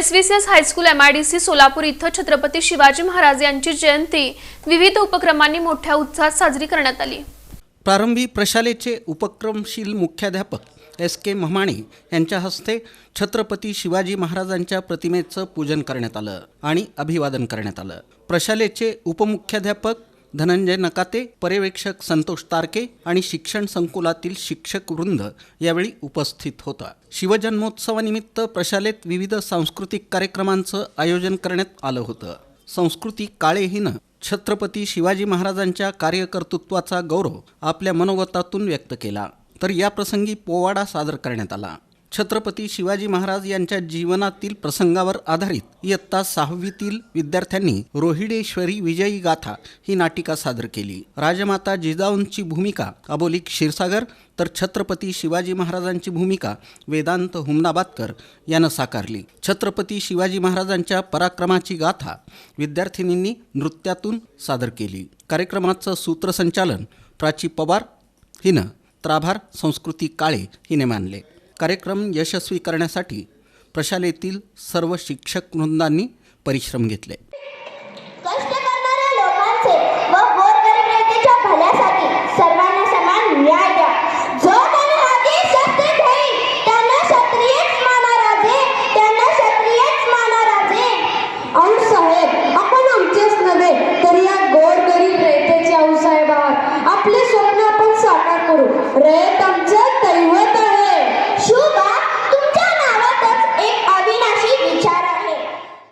S V C S high school M I D C Solapur इथं छत्रपती शिवाजी महाराज यांची जयंती. विविध उपक्रमांनी मोठ्या उत्साहात साजरी करण्यात आली. प्रारंभी प्रशालेचे उपक्रमशील मुख्याध्यापक एस के म्हमाणे यांच्या हस्ते छत्रपती शिवाजी महाराजांच्या प्रतिमेचं पूजन करण्यात आलं आणि अभिवादन करण्यात आलं. प्रशालेचे उपमुख्याध्यापक धनंजय नकाते पर्यवेक्षक संतोष तारके आणि शिक्षण संकुलातील शिक्षक वृंद यावेळी उपस्थित होता. शिवजन्मोत्सवानिमित्त प्रशालेत विविध सांस्कृतिक कार्यक्रमांचं आयोजन करण्यात आलं होतं. संस्कृती काळे हिनं छत्रपती शिवाजी महाराजांच्या कार्यकर्तृत्वाचा गौरव आपल्या मनोगतातून व्यक्त केला. तर या प्रसंगी पोवाडा सादर करण्यात आला. छत्रपती शिवाजी महाराज यांच्या जीवनातील प्रसंगावर आधारित इयत्ता सहावीतील विद्यार्थ्यांनी रोहिडेश्वरी विजयी गाथा ही नाटिका सादर केली. राजमाता जिजाऊंची भूमिका अबोली क्षीरसागर तर छत्रपती शिवाजी महाराजांची भूमिका वेदांत हुमनाबादकर यानं साकारली. छत्रपती शिवाजी महाराजांच्या पराक्रमाची गाथा विद्यार्थिनींनी नृत्यातून सादर केली. कार्यक्रमाचं सूत्रसंचालन प्राची पवार हिनं त्राभार संस्कृती काळे हिने मानले. कार्यक्रम यशस्वी करण्यासाठी प्रशालेतील सर्व शिक्षक वृंदांनी परिश्रम घेतले. आपले स्वप्न आपण साकार करू. रयत आमचं